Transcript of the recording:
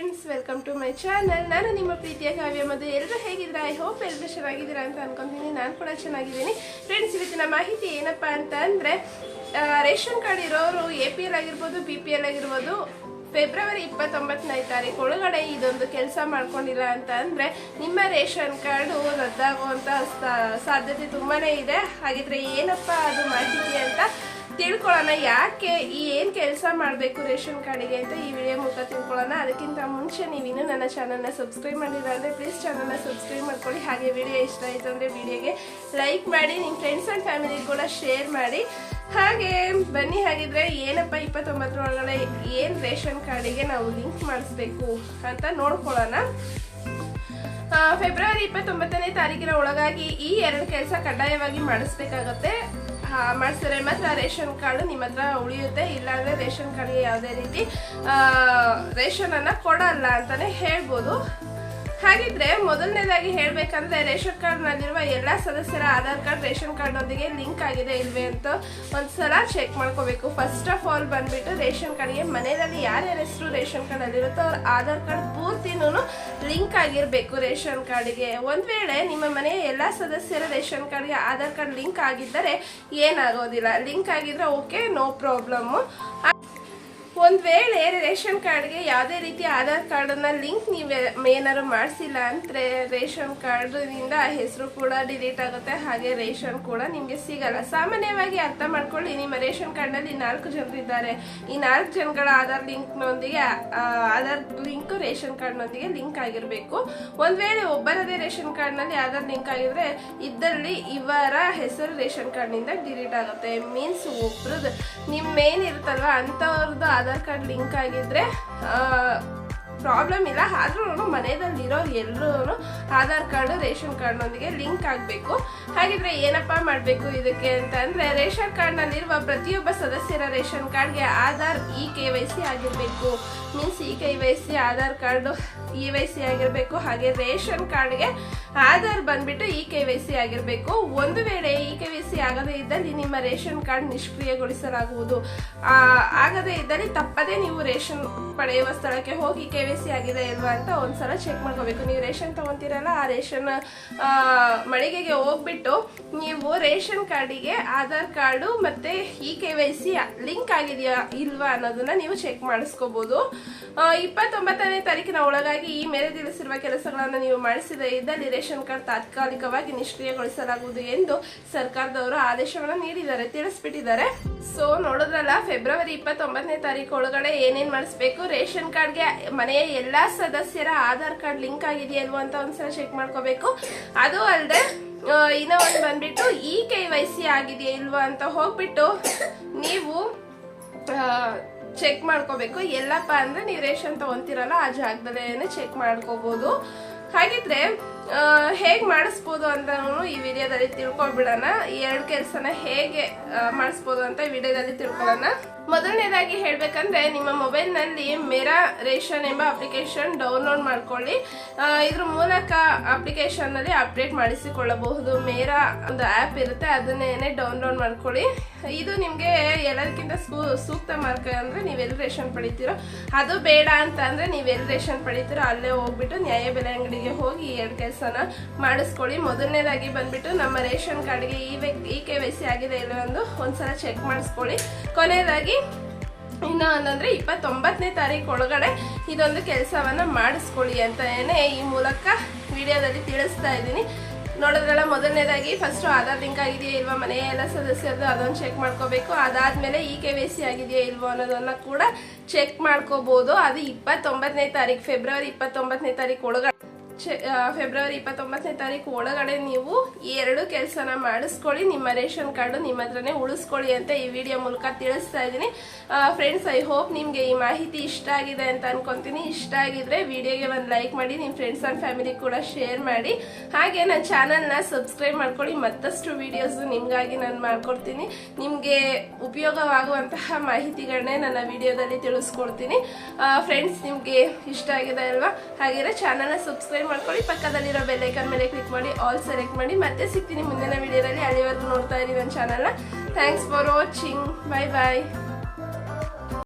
Friends welcome to my channel ನಾನು ನಿಮ್ಮ ಪ್ರೀತಿಯ ಕಾವ್ಯ ಮದು ಎಲ್ಲರೂ ಹೇಗಿದ್ದೀರಾ? ಐ ಹೋಪ್ ಎಲ್ಲರೂ ಚೆನ್ನಾಗಿದ್ದೀರಾ ಅಂತ ಅನ್ಕೊಂತೀನಿ. ನಾನು ಕೂಡ ಚೆನ್ನಾಗಿದ್ದೀನಿ. ಫ್ರೆಂಡ್ಸ್ ಇವತ್ತಿನ ಮಾಹಿತಿ ಏನಪ್ಪ ಅಂತ ಅಂದರೆ ರೇಷನ್ ಕಾರ್ಡ್ ಇರೋರು ಎ ಪಿ ಎಲ್ ಆಗಿರ್ಬೋದು ಬಿ ಪಿ ಎಲ್ ಆಗಿರ್ಬೋದು ಫೆಬ್ರವರಿ ಇಪ್ಪತ್ತೊಂಬತ್ತನೇ ತಾರೀಕು ಒಳಗಡೆ ಇದೊಂದು ಕೆಲಸ ಮಾಡ್ಕೊಂಡಿಲ್ಲ ಅಂತ ಅಂದರೆ, ನಿಮ್ಮ ರೇಷನ್ ಕಾರ್ಡು ರದ್ದಾಗುವಂಥ ಸಾಧ್ಯತೆ ತುಂಬಾ ಇದೆ. ಹಾಗಿದ್ರೆ ಏನಪ್ಪ ಅದು ಮಾಹಿತಿ ಅಂತ ತಿಳ್ಕೊಳ್ಳೋಣ, ಯಾಕೆ ಈ ಏನು ಕೆಲಸ ಮಾಡಬೇಕು ರೇಷನ್ ಕಾರ್ಡಿಗೆ ಅಂತ ಈ ವಿಡಿಯೋ ಮೂಲಕ ತಿಳ್ಕೊಳ್ಳೋಣ. ಅದಕ್ಕಿಂತ ಮುಂಚೆ ನೀವು ಇನ್ನೂ ನನ್ನ ಚಾನಲ್ನ ಸಬ್ಸ್ಕ್ರೈಬ್ ಮಾಡಿಲ್ಲ ಅಂದರೆ ಪ್ಲೀಸ್ ಚಾನಲ್ನ ಸಬ್ಸ್ಕ್ರೈಬ್ ಮಾಡ್ಕೊಳ್ಳಿ. ಹಾಗೆ ವಿಡಿಯೋ ಇಷ್ಟ ಆಯ್ತು ಅಂದ್ರೆ ವಿಡಿಯೋಗೆ ಲೈಕ್ ಮಾಡಿ ನಿಮ್ಮ ಫ್ರೆಂಡ್ಸ್ ಅಂಡ್ ಫ್ಯಾಮಿಲಿ ಕೂಡ ಶೇರ್ ಮಾಡಿ. ಹಾಗೆ ಬನ್ನಿ, ಹಾಗಿದ್ರೆ ಏನಪ್ಪ ಇಪ್ಪತ್ತೊಂಬತ್ತರ ಒಳಗಡೆ ಏನು ರೇಷನ್ ಕಾರ್ಡಿಗೆ ನಾವು ಲಿಂಕ್ ಮಾಡಿಸ್ಬೇಕು ಅಂತ ನೋಡ್ಕೊಳ್ಳೋಣ. ಫೆಬ್ರವರಿ ಇಪ್ಪತ್ತೊಂಬತ್ತನೇ ತಾರೀಕಿನ ಒಳಗಾಗಿ ಈ ಎರಡು ಕೆಲಸ ಕಡ್ಡಾಯವಾಗಿ ಮಾಡಿಸ್ಬೇಕಾಗತ್ತೆ. ಮಾಡಿಸಿದ್ರೆ ಮಾತ್ರ ರೇಷನ್ ಕಾರ್ಡು ನಿಮ್ಮ ಹತ್ರ ಉಳಿಯುತ್ತೆ, ಇಲ್ಲಾಂದ್ರೆ ರೇಷನ್ ಕಾರ್ಡ್ಗೆ ಯಾವುದೇ ರೀತಿ ರೇಷನನ್ನು ಕೊಡಲ್ಲ ಅಂತಾನೆ ಹೇಳ್ಬೋದು. ಹಾಗಿದ್ರೆ ಮೊದಲನೇದಾಗಿ ಹೇಳಬೇಕಂದ್ರೆ ರೇಷನ್ ಕಾರ್ಡ್ ನಲ್ಲಿರುವ ಎಲ್ಲಾ ಸದಸ್ಯರ ಆಧಾರ್ ಕಾರ್ಡ್, ರೇಷನ್ ಕಾರ್ಡ್ ನೊಂದಿಗೆ ಲಿಂಕ್ ಆಗಿದೆ ಇಲ್ವೇ ಅಂತ ಒಂದ್ಸಲ ಚೆಕ್ ಮಾಡ್ಕೋಬೇಕು. ಫಸ್ಟ್ ಆಫ್ ಆಲ್ ಬಂದ್ಬಿಟ್ಟು ರೇಷನ್ ಕಾರ್ಡ್ಗೆ ಮನೆಯಲ್ಲಿ ಯಾರ್ಯಾರ ಹೆಸರು ರೇಷನ್ ಕಾರ್ಡ್ ಅಲ್ಲಿರುತ್ತೋ ಅವ್ರ ಆಧಾರ್ ಕಾರ್ಡ್ ಪೂರ್ತಿನೂ ಲಿಂಕ್ ಆಗಿರಬೇಕು ರೇಷನ್ ಕಾರ್ಡ್ಗೆ. ಒಂದ್ ವೇಳೆ ನಿಮ್ಮ ಮನೆಯ ಎಲ್ಲಾ ಸದಸ್ಯರ ರೇಷನ್ ಕಾರ್ಡ್ಗೆ ಆಧಾರ್ ಕಾರ್ಡ್ ಲಿಂಕ್ ಆಗಿದ್ದರೆ ಏನಾಗೋದಿಲ್ಲ. ಲಿಂಕ್ ಆಗಿದ್ರೆ ಓಕೆ, ನೋ ಪ್ರಾಬ್ಲಮ್ ಒಂದ್ ವೇಳೆ ರೇಷನ್ ಕಾರ್ಡ್ಗೆ ಯಾವುದೇ ರೀತಿ ಆಧಾರ್ ಕಾರ್ಡನ್ನ ಲಿಂಕ್ ನೀವು ಏನಾದ್ರು ಮಾಡಿಸಿಲ್ಲ ಅಂದ್ರೆ ರೇಷನ್ ಕಾರ್ಡ್ನಿಂದ ಹೆಸರು ಕೂಡ ಡಿಲೀಟ್ ಆಗುತ್ತೆ, ಹಾಗೆ ರೇಷನ್ ಕೂಡ ನಿಮ್ಗೆ ಸಿಗಲ್ಲ. ಸಾಮಾನ್ಯವಾಗಿ ಅರ್ಥ ಮಾಡ್ಕೊಳ್ಳಿ, ನಿಮ್ಮ ರೇಷನ್ ಕಾರ್ಡ್ನಲ್ಲಿ ನಾಲ್ಕು ಜನರು ಇದ್ದಾರೆ. ಈ ನಾಲ್ಕು ಜನಗಳ ಆಧಾರ್ ಲಿಂಕ್ನೊಂದಿಗೆ ನೊಂದಿಗೆ ಆಧಾರ್ ಲಿಂಕ್ ರೇಷನ್ ಕಾರ್ಡ್ನೊಂದಿಗೆ ಲಿಂಕ್ ಆಗಿರಬೇಕು. ಒಂದ್ ವೇಳೆ ಒಬ್ಬರದೇ ರೇಷನ್ ಕಾರ್ಡ್ನಲ್ಲಿ ಆಧಾರ್ ಲಿಂಕ್ ಆಗಿದ್ರೆ ಇದ್ದಲ್ಲಿ ಇವರ ಹೆಸರು ರೇಷನ್ ಕಾರ್ಡ್ನಿಂದ ಡಿಲೀಟ್ ಆಗುತ್ತೆ. ಮೀನ್ಸ್ ಒಬ್ರದ್ದು ನಿಮ್ಮ ಮೇನ್ ಇರುತ್ತಲ್ವ, ಅಂಥವ್ರದ್ದು ಆಧಾರ್ ಕಾರ್ಡ್ ಲಿಂಕ್ ಆಗಿದ್ರೆ ಪ್ರಾಬ್ಲಮ್ ಇಲ್ಲ. ಆದ್ರೂ ಮನೆಯಲ್ಲಿರೋರು ಎಲ್ಲರೂ ಆಧಾರ್ ಕಾರ್ಡ್, ರೇಷನ್ ಕಾರ್ಡ್ನೊಂದಿಗೆ ಲಿಂಕ್ ಆಗಬೇಕು. ಹಾಗಿದ್ರೆ ಏನಪ್ಪ ಮಾಡಬೇಕು ಇದಕ್ಕೆ ಅಂತ ಅಂದ್ರೆ, ರೇಷನ್ ಕಾರ್ಡ್ನಲ್ಲಿರುವ ಪ್ರತಿಯೊಬ್ಬ ಸದಸ್ಯರ ರೇಷನ್ ಕಾರ್ಡ್ಗೆ Aadhaar E K Y C ಆಗಿರಬೇಕು. Means E K Y C Aadhaar card E Y C ಆಗಿರಬೇಕು. ಹಾಗೆ ರೇಷನ್ ಕಾರ್ಡ್ಗೆ ಆಧಾರ್ ಬಂದ್ಬಿಟ್ಟು ಇ ಕೆ ವೈ ಸಿ ಆಗಿರಬೇಕು. ಒಂದು ವೇಳೆ ಇ ಕೆ ವೈ ಸಿ ಆಗದೇ ಇದ್ದಲ್ಲಿ ನಿಮ್ಮ ರೇಷನ್ ಕಾರ್ಡ್ ನಿಷ್ಕ್ರಿಯಗೊಳಿಸಲಾಗುವುದು. ಆಗದೇ ಇದ್ದಲ್ಲಿ ತಪ್ಪದೇ ನೀವು ರೇಷನ್ ಪಡೆಯುವ ಸ್ಥಳಕ್ಕೆ ಹೋಗಿ ಕೆ ವೈ ಸಿ ಆಗಿದೆ ಇಲ್ವಾ ಅಂತ ಒಂದ್ಸಲ ಚೆಕ್ ಮಾಡ್ಕೋಬೇಕು. ನೀವು ರೇಷನ್ ತಗೊಂತೀರಲ್ಲ, ಆ ರೇಷನ್ ಮಳಿಗೆಗೆ ಹೋಗ್ಬಿಟ್ಟು ನೀವು ರೇಷನ್ ಕಾರ್ಡಿಗೆ ಆಧಾರ್ ಕಾರ್ಡು ಮತ್ತೆ E K Y C link ಆಗಿದೆಯಾ ಇಲ್ವಾ ಅನ್ನೋದನ್ನ ನೀವು ಚೆಕ್ ಮಾಡಿಸ್ಕೋಬಹುದು ಇಪ್ಪತ್ತೊಂಬತ್ತನೇ ತಾರೀಕಿನ ಒಳಗಾಗಿ ಈ ಮೇಲೆ ತಿಳಿಸಿರುವ ಕೆಲಸಗಳನ್ನು ನೀವು ಮಾಡಿಸಿದ ಇದ್ದಲ್ಲಿ ರೇಷನ್ ಕಾರ್ಡ್ ತಾತ್ಕಾಲಿಕವಾಗಿ ನಿಷ್ಕ್ರಿಯಗೊಳಿಸಲಾಗುವುದು ಎಂದು ಸರ್ಕಾರದವರು ಆದೇಶಗಳನ್ನು ನೀಡಿದ್ದಾರೆ, ತಿಳಿಸ್ಬಿಟ್ಟಿದ್ದಾರೆ. ಸೊ ನೋಡಿದ್ರಲ್ಲ ಫೆಬ್ರವರಿ ಇಪ್ಪತ್ತೊಂಬತ್ತನೇ ತಾರೀಕು ಒಳಗಡೆ ಏನೇನ್ ಮಾಡಿಸ್ಬೇಕು? ರೇಷನ್ ಕಾರ್ಡ್ಗೆ ಮನೆಯ ಎಲ್ಲಾ ಸದಸ್ಯರ ಆಧಾರ್ ಕಾರ್ಡ್ ಲಿಂಕ್ ಆಗಿದೆಯಾ ಇಲ್ವೋ ಅಂತ ಒಂದ್ಸಲ ಚೆಕ್ ಮಾಡ್ಕೋಬೇಕು. ಅದು ಅಲ್ಲದೆ ಇನ್ನೂ ಒಂದು ಬಂದ್ಬಿಟ್ಟು ಇ ಕೆ ವೈ ಸಿ ಆಗಿದೆಯಾ ಇಲ್ವಾ ಅಂತ ಹೋಗ್ಬಿಟ್ಟು ನೀವು ಚೆಕ್ ಮಾಡ್ಕೋಬೇಕು. ಎಲ್ಲಪ್ಪ ಅಂದ್ರೆ ನೀವು ರೇಷನ್ ತಗೊಂತೀರಲ್ಲ, ಆ ಜಾಗದಲ್ಲೇ ಚೆಕ್ ಮಾಡ್ಕೋಬಹುದು ಹಾಗಿದ್ರೆ ಹೇಗೆ ಮಾಡಿಸ್ಬೋದು ಅಂತ ಈ ವಿಡಿಯೋದಲ್ಲಿ ತಿಳ್ಕೊಬಿಡೋಣ. ಈ ಎರಡು ಕೆಲಸನ ಹೇಗೆ ಮಾಡಿಸ್ಬೋದು ಅಂತ ಈ ವಿಡಿಯೋದಲ್ಲಿ ತಿಳ್ಕೊಳ್ಳೋಣ. ಮೊದಲನೇದಾಗಿ ಹೇಳಬೇಕಂದ್ರೆ ನಿಮ್ಮ ಮೊಬೈಲ್ನಲ್ಲಿ ಮೇರಾ ರೇಷನ್ ಎಂಬ ಅಪ್ಲಿಕೇಶನ್ ಡೌನ್ಲೋಡ್ ಮಾಡ್ಕೊಳ್ಳಿ. ಇದ್ರ ಮೂಲಕ ಅಪ್ಲಿಕೇಶನ್ನಲ್ಲಿ ಅಪ್ಡೇಟ್ ಮಾಡಿಸಿಕೊಳ್ಳಬಹುದು. ಮೇರಾ ಒಂದು ಆ್ಯಪ್ ಇರುತ್ತೆ ಅದನ್ನೇ ಡೌನ್ಲೋಡ್ ಮಾಡ್ಕೊಳ್ಳಿ. ಇದು ನಿಮಗೆ ಎಲ್ಲದಕ್ಕಿಂತ ಸೂ- ಸೂಕ್ತ ಮಾರ್ಗ ಅಂದರೆ ನೀವೆಲ್ಲಿ ರೇಷನ್ ಪಡಿತೀರೋ, ಅದು ಬೇಡ ಅಂತ ಅಂದರೆ ನೀವೆಲ್ಲಿ ರೇಷನ್ ಪಡಿತೀರೋ ಅಲ್ಲೇ ಹೋಗ್ಬಿಟ್ಟು ನ್ಯಾಯಬೆಲೆ ಅಂಗಡಿಗೆ ಹೋಗಿ ಎರಡು ಎರಡು ಕೆಲಸನ ಮಾಡಿಸ್ಕೊಳ್ಳಿ. ಮೊದಲನೇದಾಗಿ ಬಂದ್ಬಿಟ್ಟು ನಮ್ಮ ರೇಷನ್ ಕಾರ್ಡ್ಗೆ ಈ ವ್ಯಕ್ತಿ, ಈ ಕೆ ವೈ ಸಿ ಆಗಿದೆ ಇಲ್ಲ ಒಂದು ಒಂದ್ಸಲ ಚೆಕ್ ಮಾಡಿಸ್ಕೊಳ್ಳಿ. ಕೊನೆಯದಾಗಿ, ಇನ್ನು ಒಂದಂದ್ರೆ ಇಪ್ಪತ್ತೊಂಬತ್ತನೇ ತಾರೀಕು ಒಳಗಡೆ ಇದೊಂದು ಕೆಲಸವನ್ನ ಮಾಡಿಸ್ಕೊಳ್ಳಿ ಅಂತ ಈ ಮೂಲಕ ವಿಡಿಯೋದಲ್ಲಿ ತಿಳಿಸ್ತಾ ಇದ್ದೀನಿ. ನೋಡೋದ್ರಲ್ಲ ಮೊದಲನೇದಾಗಿ ಫಸ್ಟ್ ಆಧಾರ್ ಲಿಂಕ್ ಆಗಿದೆಯಾ ಇಲ್ವಾ ಮನೆಯ ಎಲ್ಲ ಸದಸ್ಯರದ್ದು ಅದೊಂದು ಚೆಕ್ ಮಾಡ್ಕೋಬೇಕು. ಅದಾದ್ಮೇಲೆ ಈ ಕೆ ವೈ ಸಿ ಆಗಿದೆಯಾ ಇಲ್ವೋ ಅನ್ನೋದನ್ನ ಕೂಡ ಚೆಕ್ ಮಾಡ್ಕೋಬಹುದು ಅದು ಇಪ್ಪತ್ತೊಂಬತ್ತನೇ ತಾರೀಕು ಫೆಬ್ರವರಿ ಇಪ್ಪತ್ತೊಂಬತ್ತನೇ ತಾರೀಕು ಒಳಗಡೆ. ಫೆಬ್ರವರಿ ಇಪ್ಪತ್ತೊಂಬತ್ತನೇ ತಾರೀಕು ಒಳಗಡೆ ನೀವು ಈ ಎರಡು ಕೆಲಸನ ಮಾಡಿಸ್ಕೊಳ್ಳಿ. ನಿಮ್ಮ ರೇಷನ್ ಕಾರ್ಡು ನಿಮ್ಮ ಹತ್ರನೇ ಉಳಿಸ್ಕೊಳ್ಳಿ ಅಂತ ಈ ವಿಡಿಯೋ ಮೂಲಕ ತಿಳಿಸ್ತಾ ಇದ್ದೀನಿ. ಫ್ರೆಂಡ್ಸ್ ಐ ಹೋಪ್ ನಿಮಗೆ ಈ ಮಾಹಿತಿ ಇಷ್ಟ ಆಗಿದೆ ಅಂತ ಅನ್ಕೊಂತೀನಿ. ಇಷ್ಟ ಆಗಿದ್ರೆ ವಿಡಿಯೋಗೆ ಒಂದು ಲೈಕ್ ಮಾಡಿ, ನಿಮ್ಮ ಫ್ರೆಂಡ್ಸ್ ಆ್ಯಂಡ್ ಫ್ಯಾಮಿಲಿ ಕೂಡ ಶೇರ್ ಮಾಡಿ. ಹಾಗೆ ನನ್ನ ಚಾನಲ್ನ ಸಬ್ಸ್ಕ್ರೈಬ್ ಮಾಡ್ಕೊಳ್ಳಿ. ಮತ್ತಷ್ಟು ವಿಡಿಯೋಸ್ ನಿಮಗಾಗಿ ನಾನು ಮಾಡ್ಕೊಡ್ತೀನಿ. ನಿಮಗೆ ಉಪಯೋಗವಾಗುವಂತಹ ಮಾಹಿತಿಗಳನ್ನೇ ನನ್ನ ವಿಡಿಯೋದಲ್ಲಿ ತಿಳಿಸ್ಕೊಡ್ತೀನಿ. ಫ್ರೆಂಡ್ಸ್ ನಿಮಗೆ ಇಷ್ಟ ಆಗಿದೆ ಅಲ್ವಾ? ಹಾಗಿದ್ರೆ ಚಾನಲ್ನ ಸಬ್ಸ್ಕ್ರೈಬ್ ಮಾಡ್ಕೊಳ್ಳಿ. ಪಕ್ಕದಲ್ಲಿರೋ ಬೆಲ್ಲೈಕನ್ ಮೇಲೆ ಕ್ಲಿಕ್ ಮಾಡಿ ಆಲ್ ಸೆಲೆಕ್ಟ್ ಮಾಡಿ, ಮತ್ತೆ ಸಿಗ್ತೀನಿ ಮುಂದಿನ ವಿಡಿಯೋದಲ್ಲಿ ಅಲ್ಲಿವರೆಗೂ ನೋಡ್ತಾ ಇರಿ ನನ್ನ ಚಾನಲ್ನ thanks for watching bye bye